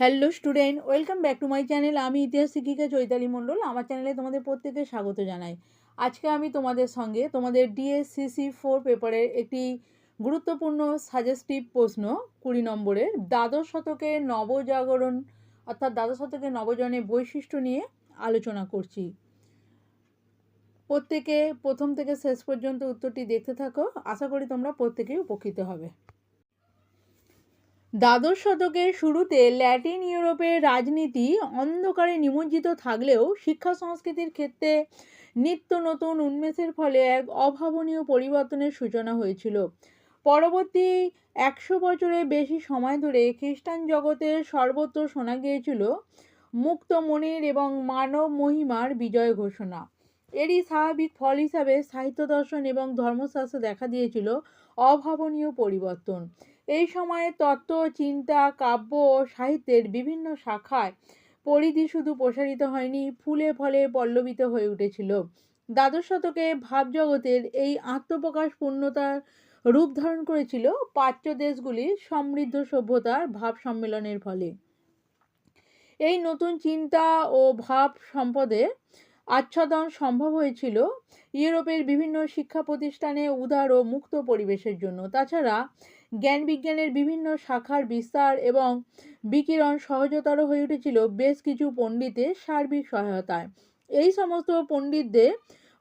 Hello student welcome back to my channel আমি ইতিহাস শিক্ষিকা চৈতালি মণ্ডল। আমার চ্যানেলে তোমাদের প্রত্যেককে স্বাগত জানাই। আজকে আমি তোমাদের সঙ্গে তোমাদের ডিএসসিসি ফোর পেপারের একটি গুরুত্বপূর্ণ সাজেস্টিভ প্রশ্ন কুড়ি নম্বরের দ্বাদশ শতকের নবজাগরণ, অর্থাৎ দ্বাদশ শতকের নবজনের বৈশিষ্ট্য নিয়ে আলোচনা করছি। প্রত্যেকে, প্রথম থেকে শেষ পর্যন্ত উত্তরটি দেখতে থাকো। আশা করি তোমরা প্রত্যেকেই উপকৃত হবে। দ্বাদশ শতকের শুরুতে ল্যাটিন ইউরোপের রাজনীতি অন্ধকারে নিমজ্জিত থাকলেও শিক্ষা সংস্কৃতির ক্ষেত্রে নিত্য নতুন উন্মেষের ফলে এক অভাবনীয় পরিবর্তনের সূচনা হয়েছিল। পরবর্তী একশো বছরের বেশি সময় ধরে খ্রিস্টান জগতের সর্বত্র শোনা গিয়েছিল মুক্ত মনের এবং মানব মহিমার বিজয় ঘোষণা। এরই স্বাভাবিক ফল হিসাবে সাহিত্য দর্শন এবং ধর্মশাস্ত্র দেখা দিয়েছিল অভাবনীয় পরিবর্তন। এই সময়ে তত্ত্ব, চিন্তা, কাব্য ও সাহিত্যের বিভিন্ন শাখায় পরিধি শুধু প্রসারিত হয়নি, ফুলে ফলে পল্লবিত হয়ে উঠেছিল। দ্বাদশ শতকে ভাবজগতের এই আত্মপ্রকাশ পূর্ণতার রূপ ধারণ করেছিল প্রাচ্য দেশগুলির সমৃদ্ধ সভ্যতার ভাব সম্মেলনের ফলে। এই নতুন চিন্তা ও ভাব সম্পদের আচ্ছাদন সম্ভব হয়েছিল ইউরোপের বিভিন্ন শিক্ষা প্রতিষ্ঠানে উদার ও মুক্ত পরিবেশের জন্য। তাছাড়া জ্ঞান বিজ্ঞানের বিভিন্ন শাখার বিস্তার এবং বিকিরণ সহজতর হয়ে উঠেছিল বেশ কিছু পণ্ডিতের সার্বিক সহায়তায়। এই সমস্ত পণ্ডিতদের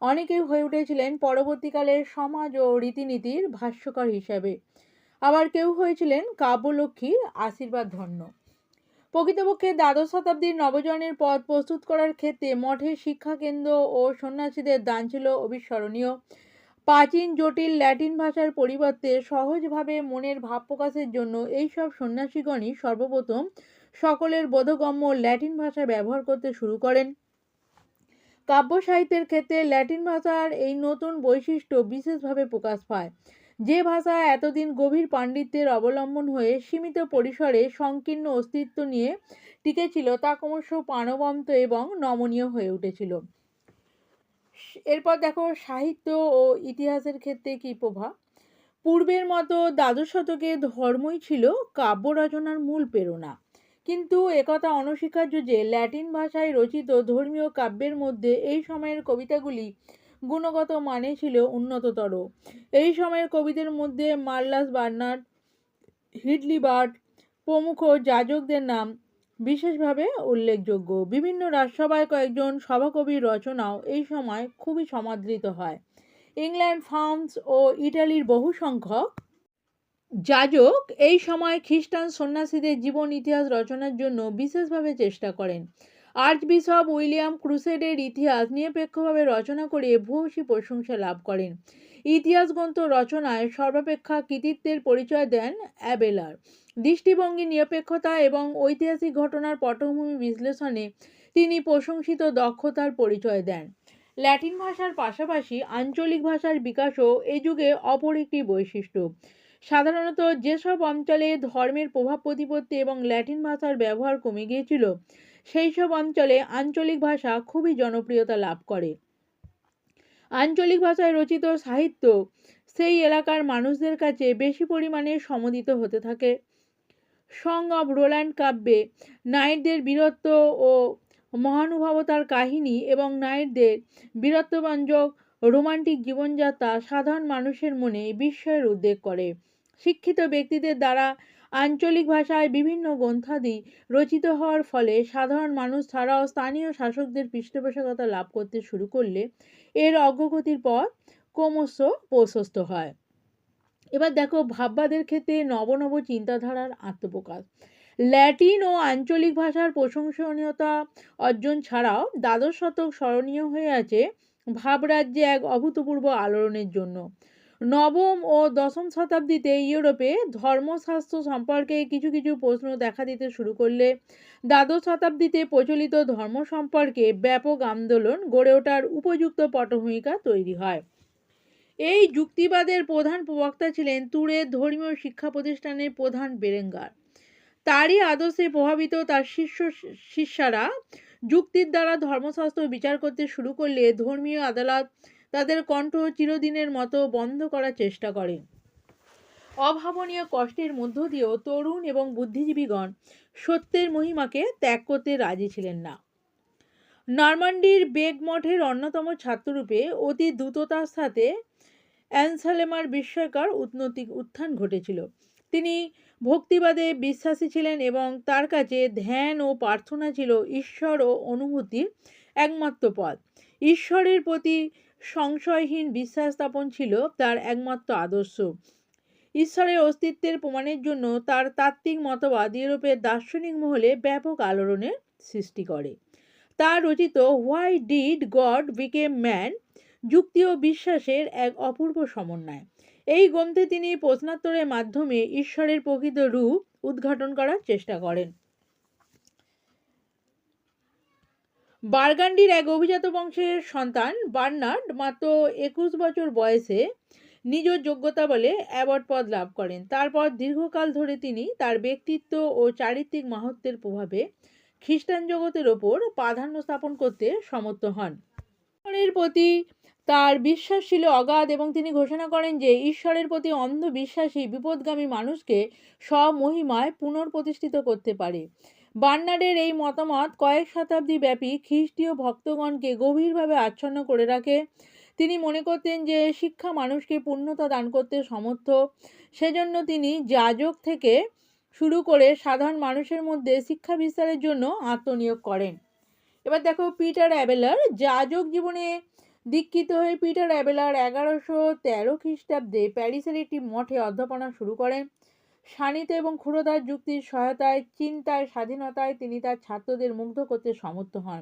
অনেকেই হয়ে উঠেছিলেন পরবর্তীকালে সমাজ ও রীতিনীতির ভাষ্যকার হিসাবে। আবার কেউ হয়েছিলেন কাব্যলক্ষ্মীর আশীর্বাদ ধন্য। প্রকৃতপক্ষে দ্বাদশ শতাব্দীর নবজনের পথ প্রস্তুত করার ক্ষেত্রে মঠের শিক্ষাকেন্দ্র ও সন্ন্যাসীদের দান ছিল অবিস্মরণীয়। প্রাচীন, জটিল ল্যাটিন ভাষার পরিবর্তে সহজভাবে মনের ভাব প্রকাশের জন্য এইসব সন্ন্যাসীগণই সর্বপ্রথম সকলের বোধগম্য ল্যাটিন ভাষা ব্যবহার করতে শুরু করেন। কাব্য সাহিত্যের ক্ষেত্রে ল্যাটিন ভাষার এই নতুন বৈশিষ্ট্য বিশেষভাবে প্রকাশ পায়। যে ভাষা এতদিন গভীর পাণ্ডিত্যের অবলম্বন হয়ে সীমিত পরিসরে সংকীর্ণ অস্তিত্ব নিয়ে টিকেছিল তা ক্রমশ প্রাণবন্ত এবং নমনীয় হয়ে উঠেছিল। এরপর দেখো সাহিত্য ও ইতিহাসের ক্ষেত্রে কী প্রভাব? পূর্বের মতো দ্বাদশ শতকে ধর্মই ছিল কাব্য রচনার মূল প্রেরণা। কিন্তু একথা অনস্বীকার্য যে, ল্যাটিন ভাষায় রচিত ধর্মীয় কাব্যের মধ্যে এই সময়ের কবিতাগুলি গুণগত মানে ছিল উন্নততর। এই সময়ের কবিদের মধ্যে মার্লাস বার্নার্ড হিডলিবার্ট প্রমুখ যাজকদের নাম বিশেষভাবে উল্লেখযোগ্য। বিভিন্ন রাজসভায় কয়েকজন সভাকবির রচনাও এই সময় খুবই সমাদৃত হয়। ইংল্যান্ড, ফ্রান্স ও ইটালির বহু সংখ্যক যাজক এই সময় খ্রিস্টান সন্ন্যাসীদের জীবন ইতিহাস রচনার জন্য বিশেষভাবে চেষ্টা করেন। আর্চ বিশপ উইলিয়াম ক্রুসেডের ইতিহাস নিরপেক্ষভাবে রচনা করে ভূয়সী প্রশংসা লাভ করেন। ইতিহাস গ্রন্থ রচনায় সর্বাপেক্ষা কৃতিত্বের পরিচয় দেন অ্যাবেলার। দৃষ্টিভঙ্গি, নিরপেক্ষতা এবং ঐতিহাসিক ঘটনার পটভূমি বিশ্লেষণে তিনি প্রশংসিত দক্ষতার পরিচয় দেন। ল্যাটিন ভাষার পাশাপাশি আঞ্চলিক ভাষার বিকাশও এই যুগে অপর একটি বৈশিষ্ট্য। সাধারণত যেসব অঞ্চলে ধর্মের প্রভাব প্রতিপত্তি এবং ল্যাটিন ভাষার ব্যবহার কমে গিয়েছিল, সেই সব অঞ্চলে আঞ্চলিক ভাষা খুবই জনপ্রিয়তা লাভ করে। আঞ্চলিক ভাষায় রচিত সাহিত্য সেই এলাকার মানুষদের কাছে বেশি পরিমাণে সমদিত হতে থাকে। সং অব রোল্যান্ড কাব্যে নাইটদের বীরত্ব ও মহানুভবতার কাহিনী এবং নাইটদের বীরত্বব্যঞ্জক রোমান্টিক জীবনযাত্রা সাধারণ মানুষের মনে বিস্ময়ের উদ্বেগ করে। শিক্ষিত ব্যক্তিদের দ্বারা আঞ্চলিক ভাষায় বিভিন্ন গ্রন্থাদি রচিত হওয়ার ফলে সাধারণ মানুষ ছাড়াও স্থানীয় শাসকদের পৃষ্ঠপোষকতা লাভ করতে শুরু করলে এর অগ্রগতির পথ ক্রমশ প্রশস্ত হয়। এবার দেখো ভাববাদের ক্ষেত্রে নব নব চিন্তাধারার আত্মপ্রকাশ। ল্যাটিন ও আঞ্চলিক ভাষার প্রশংসনীয়তা অর্জন ছাড়াও দ্বাদশ শতক স্মরণীয় হয়ে আছে ভাবরাজ্যে এক অভূতপূর্ব আলোড়নের জন্য। নবম ও দশম শতাব্দীতে ইউরোপে ধর্মশাস্ত্র সম্পর্কে কিছু কিছু প্রশ্ন দেখা দিতে শুরু করলে দ্বাদশ শতাব্দীতে প্রচলিত ধর্ম সম্পর্কে ব্যাপক আন্দোলন গড়ে ওঠার উপযুক্ত পটভূমিকা তৈরি হয়। এই যুক্তিবাদের প্রধান প্রবক্তা ছিলেন তুরের ধর্মীয় শিক্ষা প্রতিষ্ঠানের প্রধান বেরেঙ্গার। তারই আদর্শে প্রভাবিত তার শিষ্য শিষ্যারা যুক্তির দ্বারা ধর্মশাস্ত্র বিচার করতে শুরু করলে ধর্মীয় আদালত তাদের কণ্ঠ চিরদিনের মতো বন্ধ করার চেষ্টা করে অভাবনীয় কষ্টের মধ্য দিয়েও তরুণ এবং বুদ্ধিজীবীগণ সত্যের মহিমাকে ত্যাগ করতে রাজি ছিলেন না। নর্মান্ডির বেগমঠের অন্যতম ছাত্ররূপে অতি দ্রুততার সাথে অ্যানসালেমার বিস্ময়কর উন্নতি উত্থান ঘটেছিল। তিনি ভক্তিবাদে বিশ্বাসী ছিলেন এবং তার কাছে ধ্যান ও প্রার্থনা ছিল ঈশ্বর ও অনুভূতির একমাত্র পথ। ঈশ্বরের প্রতি সংশয়হীন বিশ্বাস স্থাপন ছিল তার একমাত্র আদর্শ। ঈশ্বরের অস্তিত্বের প্রমাণের জন্য তার তাত্ত্বিক মতবাদ ইউরোপের দার্শনিক মহলে ব্যাপক আলোড়নের সৃষ্টি করে। তার রচিত why did God become man যুক্তি ও বিশ্বাসের এক অপূর্ব সমন্বয়। এই গ্রন্থে তিনি প্রশ্নোত্তরের মাধ্যমে ঈশ্বরের প্রকৃত রূপ উদ্ঘাটন করার চেষ্টা করেন। বার্গান্ডির এক অভিজাত বংশের সন্তান বার্নার্ড মাত্র একুশ বছর বয়সে নিজ যোগ্যতা বলে অ্যাওয়ার্ড পদ লাভ করেন। তারপর দীর্ঘকাল ধরে তিনি তার ব্যক্তিত্ব ও চারিত্রিক মাহাত্মের প্রভাবে খ্রিস্টান জগতের ওপর প্রাধান্য স্থাপন করতে সমর্থ হন। প্রতি তার বিশ্বাস ছিল অগাধ এবং তিনি ঘোষণা করেন যে ঈশ্বরের প্রতি অন্ধবিশ্বাসী, বিপদগামী মানুষকে স্বমহিমায় পুনর্প্রতিষ্ঠিত করতে পারে। বার্নার্ডের এই মতামত কয়েক শতাব্দী ব্যাপী খ্রিস্টীয় ভক্তগণকে গভীরভাবে আচ্ছন্ন করে রাখে। তিনি মনে করতেন যে শিক্ষা মানুষকে পূর্ণতা দান করতে সমর্থ। সেজন্য তিনি যাজক থেকে শুরু করে সাধারণ মানুষের মধ্যে শিক্ষা বিস্তারের জন্য আত্মনিয়োগ করেন। এবার দেখো পিটার অ্যাবেলার যাজক জীবনে দীক্ষিত হয়ে পিটার অ্যাবেলার এগারোশো তেরো খ্রিস্টাব্দে প্যারিসের একটি মঠে অধ্যাপনা শুরু করেন। শানিত এবং ক্ষুরতার যুক্তির সহায়তায় চিন্তায় স্বাধীনতায় তিনি তার ছাত্রদের মুগ্ধ করতে সমর্থ হন।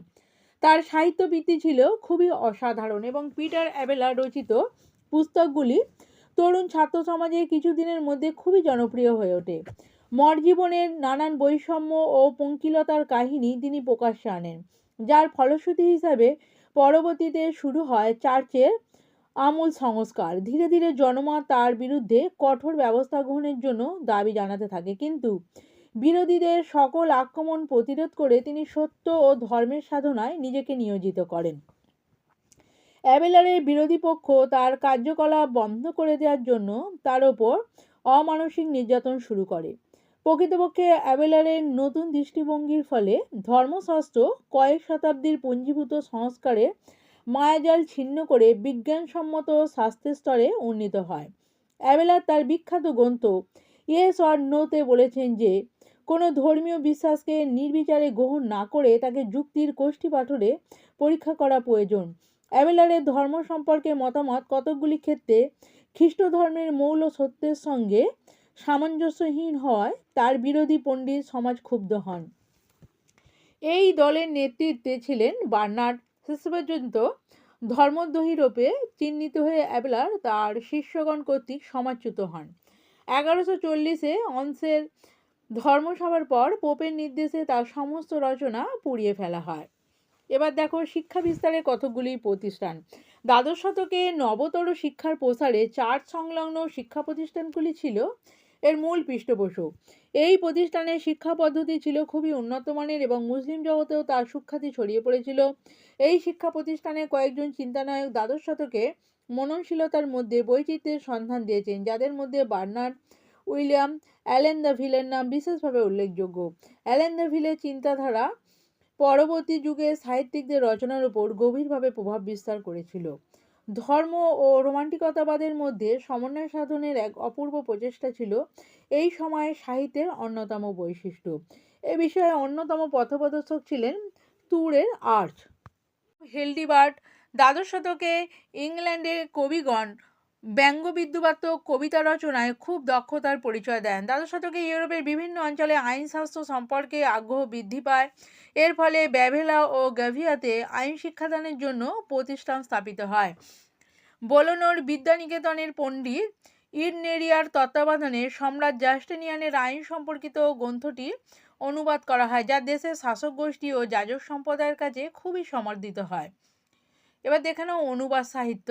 তার সাহিত্যবৃত্তি ছিল খুবই অসাধারণ এবং পিটার অ্যাবেলার রচিত পুস্তকগুলি তরুণ ছাত্র সমাজে কিছুদিনের মধ্যে খুবই জনপ্রিয় হয়ে ওঠে। মঠ জীবনের নানান বৈষম্য ও পঙ্কিলতার কাহিনী তিনি প্রকাশ্যে আনেন, যার ফলশ্রুতি হিসাবে পরবর্তীতে শুরু হয় চার্চের আমূল সংস্কার। ধীরে ধীরে জনমত তার বিরুদ্ধে কঠোর ব্যবস্থা গ্রহণের জন্য দাবি জানাতে থাকে। কিন্তু বিরোধীদের সকল আক্রমণ প্রতিরোধ করে তিনি সত্য ও ধর্মের সাধনায় নিজেকে নিয়োজিত করেন। অ্যাবেলারের বিরোধী পক্ষ তার কার্যকলাপ বন্ধ করে দেওয়ার জন্য তার ওপর অমানসিক নির্যাতন শুরু করে। প্রকৃতপক্ষে অ্যাবেলারের নতুন দৃষ্টিভঙ্গির ফলে ধর্মশাস্ত্র কয়েক শতাব্দীর পঞ্জীভূত সংস্কারে মায়াজাল ছিন্ন করে বিজ্ঞানসম্মত স্বাস্থ্যের স্তরে উন্নীত হয়। অ্যাবেলার তার বিখ্যাত গ্রন্থ ইয়েস অর নোতে বলেছেন যে, কোনো ধর্মীয় বিশ্বাসকে নির্বিচারে গ্রহণ না করে তাকে যুক্তির কোষ্ঠী পাঠরে পরীক্ষা করা প্রয়োজন। অ্যাবেলারের ধর্ম সম্পর্কে মতামত কতকগুলি ক্ষেত্রে খ্রিস্ট ধর্মের মৌল সত্যের সঙ্গে সামঞ্জস্যহীন হওয়ায় তার বিরোধী পণ্ডিত সমাজ ক্ষুব্ধ হন। এই দলের নেতৃত্বে ছিলেন বার্নার্ড শেষ পর্যন্ত ধর্মদ্রোহী রূপে চিহ্নিত হয়ে অ্যাবেলার তার শিষ্যগণ কর্তৃক সমাচ্যুত হন। এগারোশো চল্লিশে অংশের ধর্মসভার পর পোপের নির্দেশে তার সমস্ত রচনা পুড়িয়ে ফেলা হয়। এবার দেখো শিক্ষা বিস্তারে কতগুলি প্রতিষ্ঠান। দ্বাদশ শতকে নবতর শিক্ষার প্রসারে চার্চ সংলগ্ন শিক্ষা প্রতিষ্ঠানগুলি ছিল এর মূল পৃষ্ঠপোষক। এই প্রতিষ্ঠানের শিক্ষা পদ্ধতি ছিল খুবই উন্নত মানের এবং মুসলিম জগতেও তার সুখ্যাতি ছড়িয়ে পড়েছিল। এই শিক্ষা প্রতিষ্ঠানে কয়েকজন চিন্তানায়ক দ্বাদশ শতকে মননশীলতার মধ্যে বৈচিত্র্যের সন্ধান দিয়েছেন, যাদের মধ্যে বার্নার্ড উইলিয়াম অ্যালেন দ্য ভিলের নাম বিশেষভাবে উল্লেখযোগ্য। অ্যালেন দ্য ভিলের চিন্তাধারা পরবর্তী যুগে সাহিত্যিকদের রচনার উপর গভীরভাবে প্রভাব বিস্তার করেছিল। ধর্ম ও রোমান্টিকতাবাদের মধ্যে সমন্বয় সাধনের এক অপূর্ব প্রচেষ্টা ছিল এই সময়ে সাহিত্যের অন্যতম বৈশিষ্ট্য। এ বিষয়ে অন্যতম পথপ্রদর্শক ছিলেন তুরের আর্চ। হেলডিবার্ট, দ্বাদশ শতকে ইংল্যান্ডের কবিগণ ব্যঙ্গ বিদ্যুবাত্মক কবিতা রচনায় খুব দক্ষতার পরিচয় দেন। দ্বাদশ শতকে ইউরোপের বিভিন্ন অঞ্চলে আইনশাস্ত্র সম্পর্কে আগ্রহ বৃদ্ধি পায়। এর ফলে ব্যাভেলা ও গাভিয়াতে আইন শিক্ষাদানের জন্য প্রতিষ্ঠান স্থাপিত হয়। বোলোনোর বিদ্যানিকেতনের পণ্ডিত ইডনেরিয়ার তত্ত্বাবধানে সম্রাট জাস্টেনিয়ানের আইন সম্পর্কিত গ্রন্থটি অনুবাদ করা হয়, যা দেশের শাসক গোষ্ঠী ও যাজক সম্প্রদায়ের কাছে খুবই সমর্থিত হয়। এবার দেখে নাও অনুবাদ সাহিত্য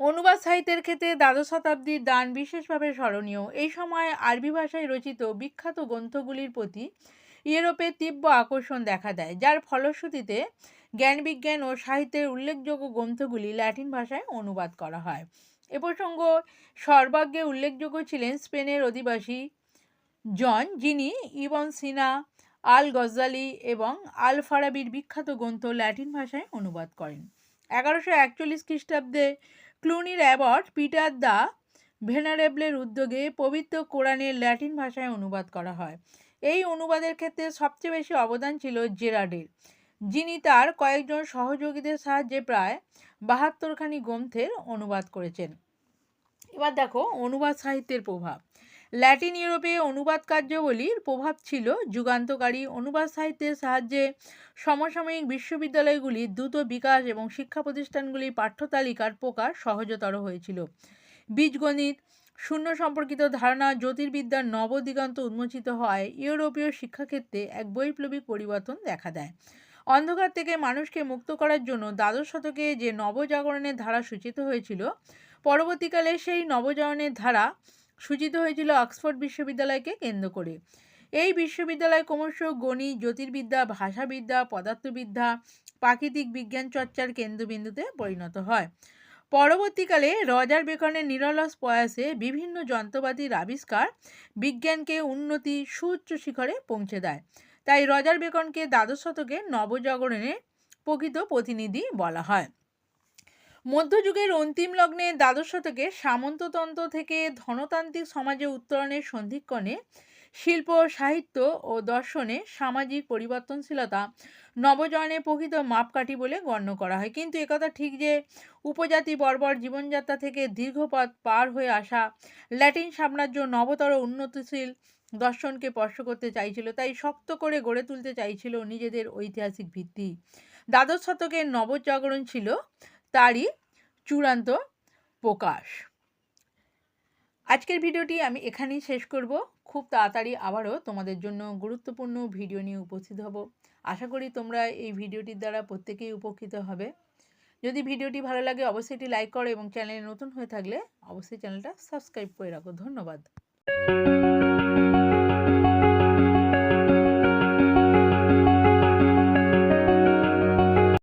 অনুবাদ সাহিত্যের ক্ষেত্রে দ্বাদশ শতাব্দীর দান বিশেষভাবে স্মরণীয়। এই সময় আরবি ভাষায় রচিত বিখ্যাত গ্রন্থগুলির প্রতি ইউরোপের তীব্র আকর্ষণ দেখা দেয়, যার ফলশ্রুতিতে জ্ঞান বিজ্ঞান ও সাহিত্যের উল্লেখযোগ্য গ্রন্থগুলি ল্যাটিন ভাষায় অনুবাদ করা হয়। এ প্রসঙ্গ সর্বাগ্যে উল্লেখযোগ্য ছিলেন স্পেনের অধিবাসী জন, যিনি ইবন সিনা আল গজ্জালি এবং আল ফারাবির বিখ্যাত গ্রন্থ ল্যাটিন ভাষায় অনুবাদ করেন। এগারোশো একচল্লিশ খ্রিস্টাব্দে ক্লুনির অ্যাবট পিটার দ্য ভেনারেবলের উদ্যোগে পবিত্র কোরআনের ল্যাটিন ভাষায় অনুবাদ করা হয়। এই অনুবাদের ক্ষেত্রে সবচেয়ে বেশি অবদান ছিল জেরাডের যিনি তার কয়েকজন সহযোগীদের সাহায্যে প্রায় বাহাত্তরখানি গ্রন্থের অনুবাদ করেছেন। এবার দেখো অনুবাদ সাহিত্যের প্রভাব। ল্যাটিন ইউরোপে অনুবাদ কার্যাবলীর প্রভাব ছিল যুগান্তকারী অনুবাদ সাহিত্যের সাহায্যে। সমসাময়িক বিশ্ববিদ্যালয়গুলির দ্রুত বিকাশ এবং শিক্ষা প্রতিষ্ঠানগুলির পাঠ্যতালিকার প্রকার সহজতর হয়েছিল। বীজগণিত, শূন্য সম্পর্কিত ধারণা, জ্যোতির্বিদ্যার নবদিগন্ত উন্মোচিত হয়, ইউরোপীয় শিক্ষাক্ষেত্রে এক বৈপ্লবিক পরিবর্তন দেখা দেয়। অন্ধকার থেকে মানুষকে মুক্ত করার জন্য দ্বাদশ শতকে যে নবজাগরণের ধারা সূচিত হয়েছিল, পরবর্তীকালে সেই নবজাগরণের ধারা সূচিত হয়েছিল অক্সফোর্ড বিশ্ববিদ্যালয়কে কেন্দ্র করে। এই বিশ্ববিদ্যালয় ক্রমশ গণিত, জ্যোতির্বিদ্যা, ভাষাবিদ্যা, পদার্থবিদ্যা, প্রাকৃতিক বিজ্ঞান চর্চার কেন্দ্রবিন্দুতে পরিণত হয়। পরবর্তীকালে রজার বেকনের নিরলস প্রয়াসে বিভিন্ন যন্ত্রপাতির আবিষ্কার বিজ্ঞানকে উন্নতি সুউচ্চ শিখরে পৌঁছে দেয়। তাই রজার বেকনকে দ্বাদশ শতকে নবজাগরণের প্রকৃত প্রতিনিধি বলা হয়। মধ্যযুগের অন্তিম লগ্নে দ্বাদশ শতকে সামন্ততন্ত্র থেকে ধনতান্ত্রিক সমাজে উত্তরণের সন্ধিক্ষণে শিল্প, সাহিত্য ও দর্শনে সামাজিক পরিবর্তনশীলতা নবজয়নের প্রকৃত মাপকাঠি বলে গণ্য করা হয়। কিন্তু একথা ঠিক যে উপজাতি বর্বর জীবনযাত্রা থেকে দীর্ঘপথ পার হয়ে আসা ল্যাটিন সাম্রাজ্য নবতর উন্নতিশীল দর্শনকে স্পর্শ করতে চাইছিল, তাই শক্ত করে গড়ে তুলতে চাইছিল নিজেদের ঐতিহাসিক ভিত্তি। দ্বাদশ শতকের নবজাগরণ ছিল তারই চূড়ান্ত প্রকাশ। আজকের ভিডিওটি আমি এখানেই শেষ করব। খুব তাড়াতাড়ি আবারও তোমাদের জন্য গুরুত্বপূর্ণ ভিডিও নিয়ে উপস্থিত হব। আশা করি তোমরা এই ভিডিওটির দ্বারা প্রত্যেকেই উপকৃত হবে। যদি ভিডিওটি ভালো লাগে, অবশ্যই এটি লাইক করো এবং চ্যানেলে নতুন হয়ে থাকলে অবশ্যই চ্যানেলটা সাবস্ক্রাইব করে রাখো। ধন্যবাদ।